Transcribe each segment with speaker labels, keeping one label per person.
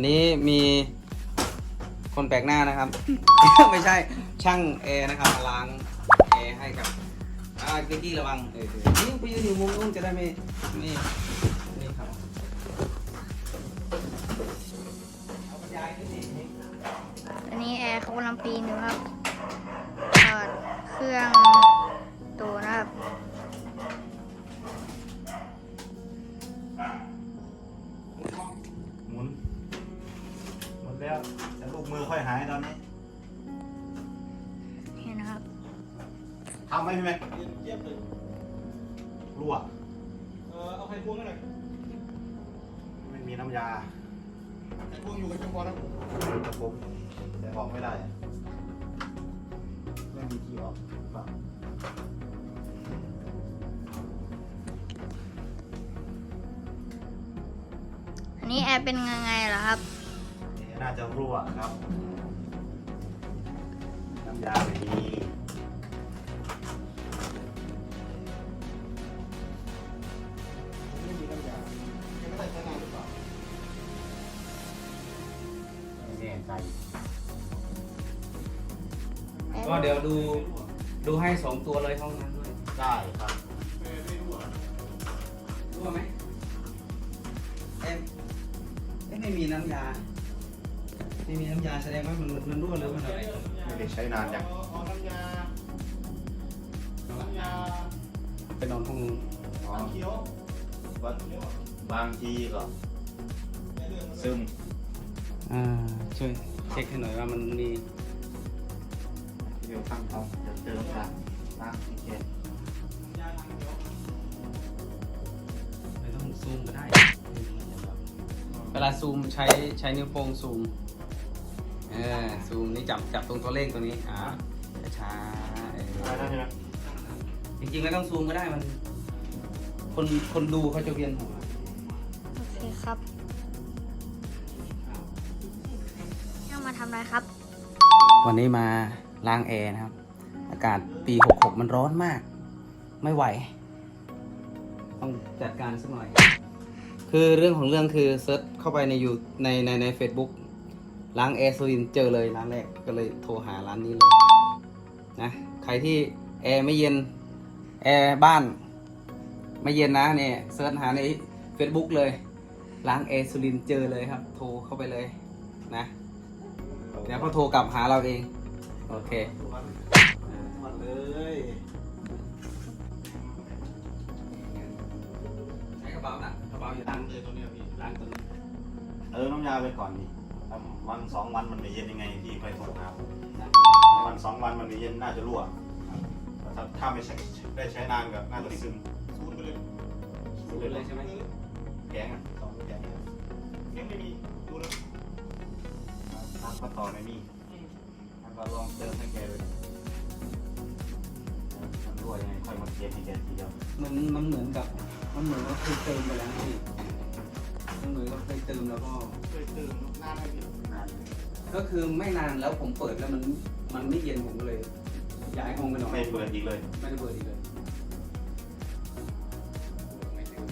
Speaker 1: อันนี้มีคนแปลกหน้านะครับ ไม่ใช่ช่างแอร์นะครับมาล้างแอร์ให้กับอ่าเกกี้ระวังเออเออนี่ไปยืนอยู่มุมนู้นจะได้ไม่นี่นี่ครับเอากระจายขึ้นนี่
Speaker 2: อันนี้แอร์เขากำลังปีนอยู่ครับถอดเครื่อง
Speaker 3: ทำไหมพี่แม็ก
Speaker 1: เยี่ยมเลย
Speaker 3: รั่ว
Speaker 1: เออเอาไข่พวงกันหน่อย
Speaker 3: ไม่มีน้ำยา
Speaker 1: ไข่พวงอยู่กับจังหวะนะ
Speaker 3: ตะผมแต่ออกไม่ได้ไม่มีที่ออกฝั่ง
Speaker 2: อันนี้แอร์เป็นยังไงเหรอครับ
Speaker 3: นี่น่าจะรั่วครับ น้ำยาไม่มี
Speaker 1: ไม่ ก็เดี๋ยวดูดูให้สองตัวเลยห้องนั้นด้วย
Speaker 3: ได้ครับ
Speaker 1: รั่วไหมเอ็มเอ็มไม่มีน้ำยา ไม่มีน้ำยาแสดงว่ามันมันรั่วหรือมันอะไร
Speaker 3: ไม่ได้ใช้นานยัง
Speaker 1: ไปนอนห้องนู้น
Speaker 3: อ๋อว่าบางทีก็ซึม
Speaker 1: อ่าช่วย เช็คให้หน่อยว่ามันมี
Speaker 3: เดี๋ยวตั้งเขาจะเจอกันล้างอีกแค่
Speaker 1: ไม่ต้องซูมก็ได้ เวลาซูมใช้ใช้นิ้วโป้งซูม เออซูมนี่จับจับตรงตัวเลขตัวนี้อ่าช้าๆเออ
Speaker 3: ได้ได้ใช่ไหม
Speaker 1: จริงๆไม่ต้องซูมก็ได้มัน คนคนดูเขาจะเวียนหัว
Speaker 2: อะไรครับ
Speaker 1: วันนี้มาล้างแอร์นะครับ อากาศปี 66 มันร้อนมาก ไม่ไหว ต้องจัดการสักหน่อย คือเรื่องของเรื่องคือเซิร์ชเข้าไปในยูในในในเฟซบุ๊กล้างแอร์ซูรินเจอเลยร้านแรกก็เลยโทรหาร้านนี้เลยนะใครที่แอร์ไม่เย็นแอร์บ้าน ไม่เย็นนะเนี่ยเซิร์ชหาใน Facebook เลยล้างแอร์ซูรินเจอเลยครับ โทรเข้าไปเลยนะ เดี๋ยวเขาโทรกลับหาเราเอง โอเค
Speaker 3: มันเลย
Speaker 1: ใช้กระเป๋านะกระเป๋าอยู่ล้างเลยตัวนี้พี่ล้างตัวนี้
Speaker 3: เออน้ำยาไปก่อนดิทำวันสองวันมันไม่เย็นยังไงพี่ไปโทรหาผมวันสองวันมันไม่เย็นน่าจะรั่วถ้าถ้าไม่ใช้ได้ใช้นานก็น่าจะซึมซูนไปเลย
Speaker 1: ดูเลยใช่ไหม
Speaker 3: แกงอะสองแกงยังไม่มี ดูแล้วน้ำก็ต่อไม่มีแล้วก็ลองเติมให้แกเลยมันรั่วยังไงค่อยมาเทียนให้แกทีเดียว
Speaker 1: มันมันเหมือนกับมันเหมือนว่าเคยเติมไปแล้วนะพี่มันเหมือนว่าเคยเติมแล้วก็
Speaker 3: เคยเติมนานไหมพี่นาน
Speaker 1: ก็คือไม่นานแล้วผมเปิดแล้วมันมันไม่เย็นผมก็เลยย้ายห้องไปนอน
Speaker 3: ไม่เปิดอีกเลย
Speaker 1: ไม่ได้เปิดอีกเลย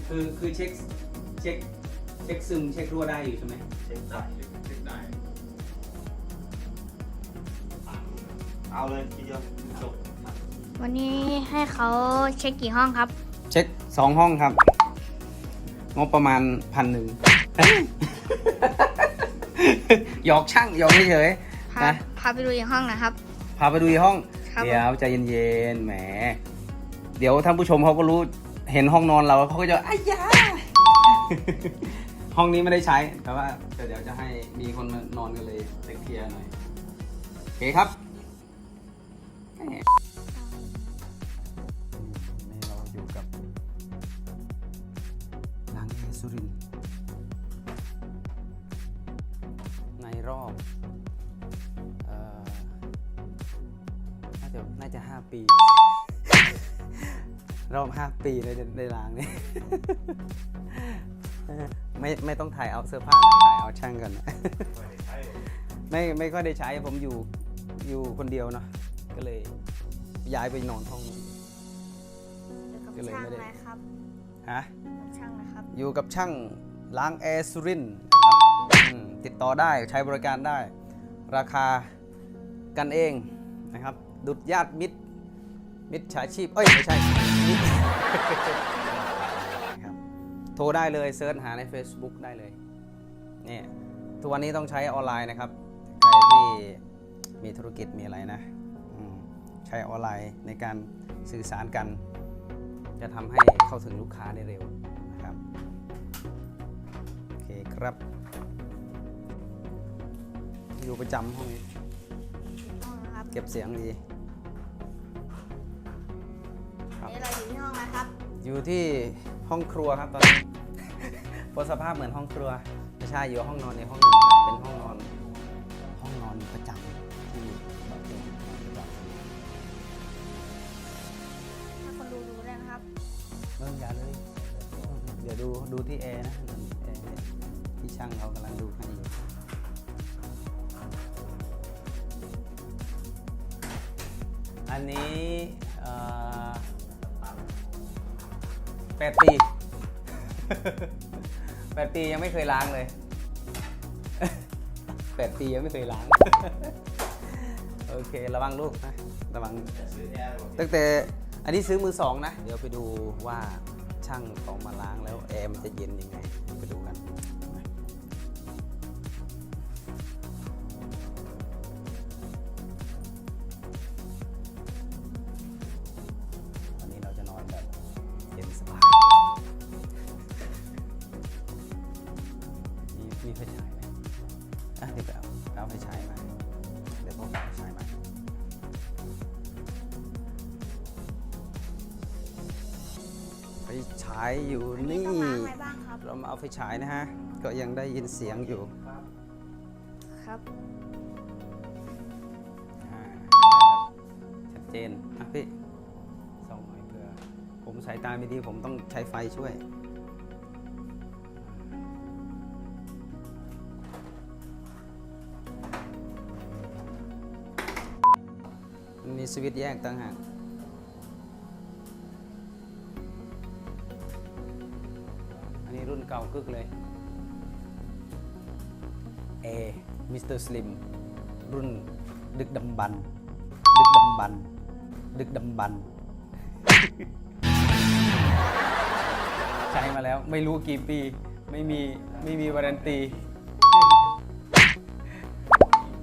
Speaker 1: คือคือเช็คเช็คเช็คซึมเช็ครั่วได้อยู่ใช่ไหม
Speaker 3: เช็คได้ เช็คได้เอาเลยทีเดียวจบ
Speaker 2: วันนี้ให้เขาเช็คกี่ห้องครับ
Speaker 1: เช็คสองห้องครับ งบประมาณพันหนึ่ง หยอกช่างหยอกเฉย
Speaker 2: พา
Speaker 1: ๆนะ
Speaker 2: พาไปดูอีกห้องนะครับ
Speaker 1: พาไปดูอีกห้อง
Speaker 2: ครับ
Speaker 1: เดี๋ยวใจเย็นๆ แหม เดี๋ยวท่านผู้ชมเขาก็รู้ เห็นห้องนอนเราเขาก็จะอ้ายา ห้องนี้ไม่ได้ใช้ แต่ว่าเดี๋ยวจะให้มีคนมานอนกันเลยไปเคลียร์หน่อย โอเคครับแหม นี่เราอยู่กับนางเอสุริน ในรอบเอ่อน่าจะน่าจะห้าปี รอบห้าปีเลยในในร้านนี้ไม่ไม่ต้องถ่ายเอาเสื้อผ้านะถ่ายเอาช่างกันนะไม่ไม่ค่อยได้ใช้ผมอยู่อยู่คนเดียวเนาะ ก็เลย ย้ายไปนอนห้องนู้น
Speaker 2: อยู่กับ
Speaker 1: ก็เลย
Speaker 2: ช่าง
Speaker 1: ไม่ได้
Speaker 2: อะไรครับ
Speaker 1: ฮะ
Speaker 2: ช่างนะครับ
Speaker 1: อยู่กับช่างล้างแอร์สุรินทร์นะครับอืมติดต่อได้ใช้บริการได้ ราคากันเองนะครับ ดุดญาติมิตร มิตรฉาชีพ เอ้ย ไม่ใช่มิตรครับโทรได้เลยเซิร์ชหาใน Facebook ได้เลยนี่ทุกวันนี้ต้องใช้ออนไลน์นะครับ ใครที่มีธุรกิจมีอะไรนะอืม ใช้ออนไลน์ในการสื่อสารกัน จะทำให้เข้าถึงลูกค้าได้เร็วนะครับโอเคครับ อยู่ประจำห้องนี้
Speaker 2: ห้องนะครับ
Speaker 1: เก็บเสียงดีครับ
Speaker 2: นี่เราอยู่ที่ห้องนะครับ
Speaker 1: อยู่ที่ห้องครัวครับตอนนี้เพราะสภาพเหมือนห้องครัวไม่ใช่อยู่ห้องนอนในห้องหนึ่งครับเป็นห้องนอน ห้องนอนประจำ เริ่มอย่าเลย เดี๋ยวดูดูที่แอร์นะแอร์ที่ช่างเขากำลังดูให้อยู่อันนี้เอ่อแปดปีแปดปียังไม่เคยล้างเลยแปดปียังไม่เคยล้าง โอเค ระวังลูกนะ ระวัง
Speaker 3: ซื้อแอร์
Speaker 1: ตั้งแต่ อันนี้ซื้อมือสองนะ เดี๋ยวไปดูว่าช่างเขามาล้างแล้วแอร์มันจะเย็นยังไง ฉายอยู่อั
Speaker 2: นนี้
Speaker 1: นี่
Speaker 2: ต้องล้างอะไรบ้างครับ
Speaker 1: เรามาเอาไฟฉายนะฮะ ก็ยังได้ยินเสียงอยู่
Speaker 2: ครับ
Speaker 1: อ่าได้แบบชัดเจนอะพี่ส่องหน่อยเผื่อผมสายตาไม่ดีผมต้องใช้ไฟช่วย มันมีสวิตช์แยกต่างหาก เก่ากึกเลยเอมิสเตอร์สลิมรุ่นดึกดำบันดึกดำบันดึกดำบันใช้มาแล้วไม่รู้กี่ปี ไม่มี ไม่มีวารันตี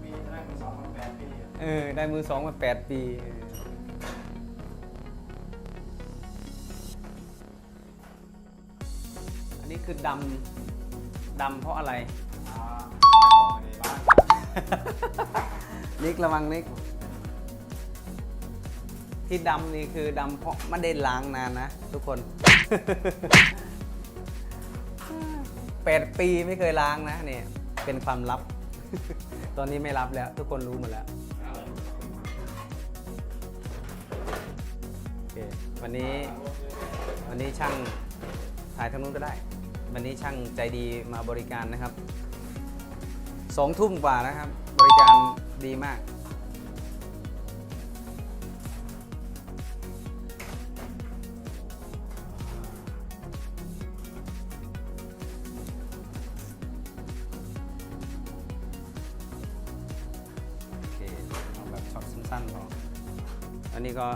Speaker 3: ปีแรกสองพันแปดปี
Speaker 1: เออ ได้มือสองมาแปดปี อออันนี้คือดำดำเพราะอะไร
Speaker 3: อ่าห้องในบ้าน
Speaker 1: นิกระวังนิก ที่ดำนี่คือดำเพราะไม่ได้ล้างนานนะ ทุกคน แปดปีไม่เคยล้างนะเนี่ยเป็นความลับ ตอนนี้ไม่รับแล้ว ทุกคนรู้หมดแล้วโอเควันนี้วันนี้ช่างถ่ายทางนู้นก็ได้ วันนี้ช่างใจดีมาบริการนะครับสองทุ่มกว่านะครับ บริการดีมากเอาแบบช็อตสั้นๆพออันนี้ก็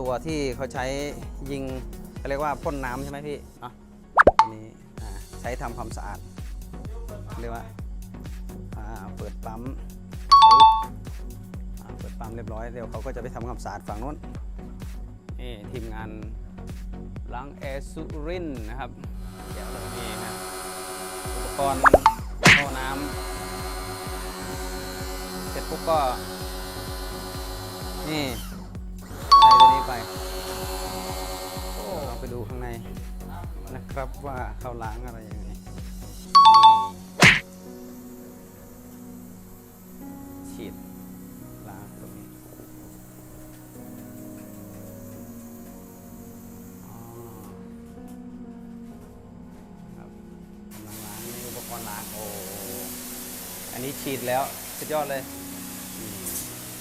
Speaker 1: ตัวที่เขาใช้ยิงเขาเรียกว่าพ่นน้ำใช่ไหมพี่เนาะ ช้ทำความสะอาดเรียกว่าเปิดปั๊มเปิดปั๊มเรียบร้อยเดี๋ยวเขาก็จะไปทำความสะอาดฝั่งนู้นนี่ทีมงานล้างแอร์สุรินนะครับเดี๋ยวเรานี่นะอุปกรณ์ท่อน้ำเสร็จปุ๊บก็นี่ใส่ตัวนี้ไปเราไปดูข้างใน นะครับว่าเขาล้างอะไรยังไงฉีดล้างตรงนี้ครับกำลังล้างนี่อุปกรณ์ล้างโอ้อันนี้ฉีดแล้วสุดยอดเลย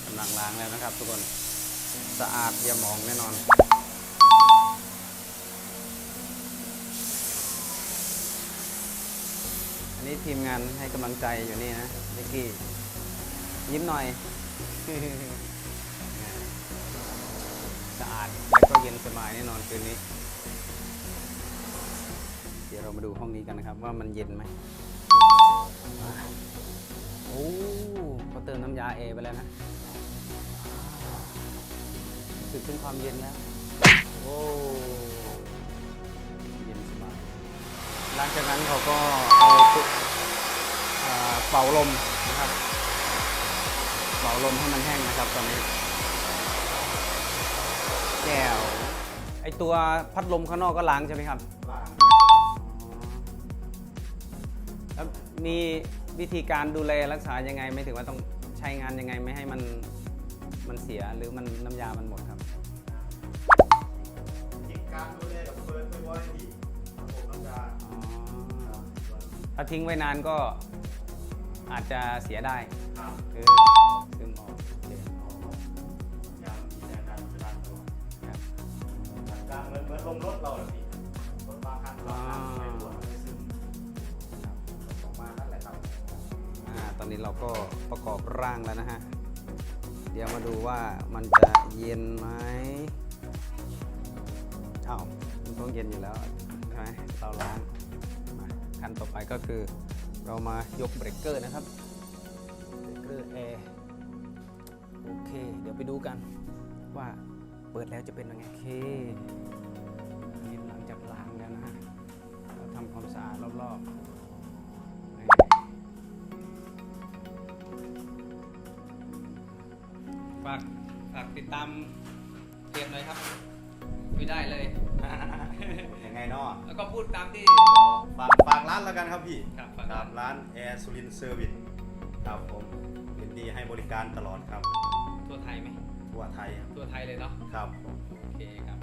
Speaker 1: กำลังล้างแล้วนะครับ ทุกคนสะอาดอย่ามองแน่นอน อั นนนี้ทีมงานให้กำลังใจอยู่นี่นะเด็กกี้ ยิ้มหน่อย สะอาด และก็เย็นสบายแน่นอนคืนนี้ เดี๋ยวเรามาดูห้องนี้กันนะครับ ว่ามันเย็นไหมโอ้เขาเติมน้ำยาเอไปแล้วนะรู้สึกถึงความเย็นแล้วโอ้ หลังจากนั้นเขาก็เอาเป่าลมนะครับ เป่าลมให้มันแห้งนะครับตอนนี้แก้วไอตัวพัดลมข้างนอกก็ล้างใช่ไหมครับ
Speaker 3: ล้าง
Speaker 1: แล้วมีวิธีการดูแลรักษายังไง ไม่ถึงว่าต้องใช้งานยังไงไม่ให้มันมันเสียหรือมันน้ำยามันหมดครับ ถ้าทิ้งไว้นานก็อาจจะเสียได้
Speaker 3: ครับ
Speaker 1: คือซึมออกโอเค
Speaker 3: ยางมีแรงดันไปด้านตัว
Speaker 1: ครับ
Speaker 3: จัดการเหมือนเหมือนลมรถเราเลยพี่รถบางคันเราน้ำไม่ปวดไม่ซึมครับประมาณนั้นแหละครับ
Speaker 1: อ่าตอนนี้เราก็ประกอบร่างแล้วนะฮะ เดี๋ยวมาดูว่ามันจะเย็นไหมอ้าวมันต้องเย็นอยู่แล้วใช่ไหมเราล้างมา ขั้นต่อไปก็คือ เรามายกเบรกเกอร์นะครับ เบรกเกอร์แอร์ โอเค เดี๋ยวไปดูกันว่าเปิดแล้วจะเป็นยังไง โอเคนี่หลังจากล้างแล้วนะฮะ เราทำความสะอาดรอบๆฝากฝากติดตามเพจหน่อยครับ ไม่ได้เลย
Speaker 3: ยังไงเนาะ
Speaker 1: แล้วก็พูดตามที่
Speaker 3: ฝากฝากร้านแล้วกันครับพี่
Speaker 1: ครับฝากร้าน
Speaker 3: ร้านแอร์สุรินเซอร์วิสครับผมยินดีให้บริการตลอดครับ
Speaker 1: ทั่วไทยไหม
Speaker 3: ทั่วไทยครับ
Speaker 1: ทั่วไทยเลยเนาะ
Speaker 3: ครับผม
Speaker 1: โอเคครับผม